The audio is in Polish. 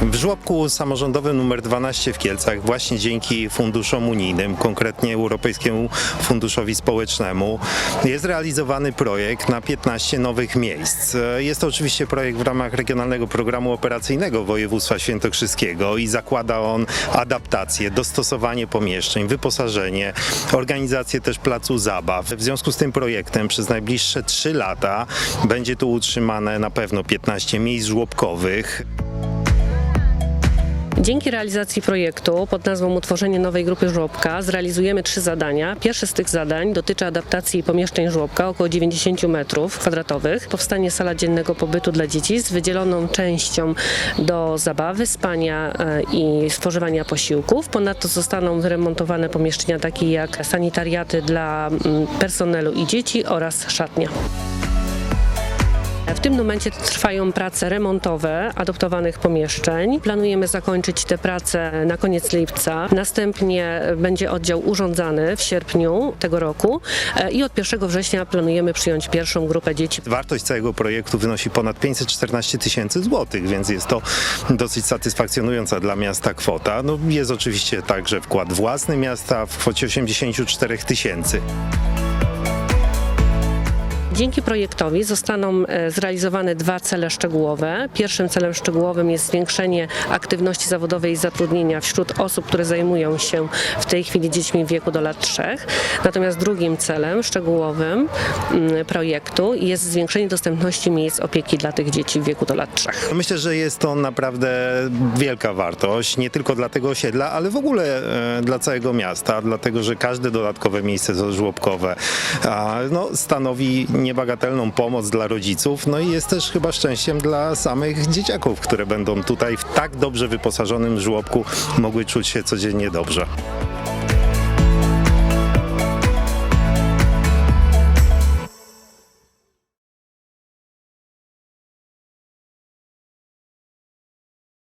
W żłobku samorządowym nr 12 w Kielcach właśnie dzięki funduszom unijnym, konkretnie Europejskiemu Funduszowi Społecznemu, jest realizowany projekt na 15 nowych miejsc. Jest to oczywiście projekt w ramach Regionalnego Programu Operacyjnego Województwa Świętokrzyskiego i zakłada on adaptację, dostosowanie pomieszczeń, wyposażenie, organizację też placu zabaw. W związku z tym projektem przez najbliższe 3 lata będzie tu utrzymane na pewno 15 miejsc żłobkowych. Dzięki realizacji projektu pod nazwą Utworzenie nowej grupy żłobka zrealizujemy trzy zadania. Pierwsze z tych zadań dotyczy adaptacji pomieszczeń żłobka, około 90 metrów kwadratowych. Powstanie sala dziennego pobytu dla dzieci z wydzieloną częścią do zabawy, spania e, i spożywania posiłków. Ponadto zostaną wyremontowane pomieszczenia takie jak sanitariaty dla mm, personelu i dzieci oraz szatnia. W tym momencie trwają prace remontowe adoptowanych pomieszczeń. Planujemy zakończyć te prace na koniec lipca. Następnie będzie oddział urządzany w sierpniu tego roku e, i od 1 września planujemy przyjąć pierwszą grupę dzieci. Wartość całego projektu wynosi ponad 514 tysięcy złotych, więc jest to dosyć satysfakcjonująca dla miasta kwota. No, jest oczywiście także wkład własny miasta w kwocie 84 tysięcy. Dzięki projektowi zostaną e, zrealizowane dwa cele szczegółowe. Pierwszym celem szczegółowym jest zwiększenie aktywności zawodowej i zatrudnienia wśród osób, które zajmują się w tej chwili dziećmi w wieku do lat trzech. Natomiast drugim celem szczegółowym mm, projektu jest zwiększenie dostępności miejsc opieki dla tych dzieci w wieku do lat trzech. Myślę, że jest to naprawdę wielka wartość, nie tylko dla tego osiedla, ale w ogóle e, dla całego miasta, dlatego że każde dodatkowe miejsce żłobkowe no, stanowi niebagatelną pomoc dla rodziców, no i jest też chyba szczęściem dla samych dzieciaków, które będą tutaj w tak dobrze wyposażonym żłobku mogły czuć się codziennie dobrze.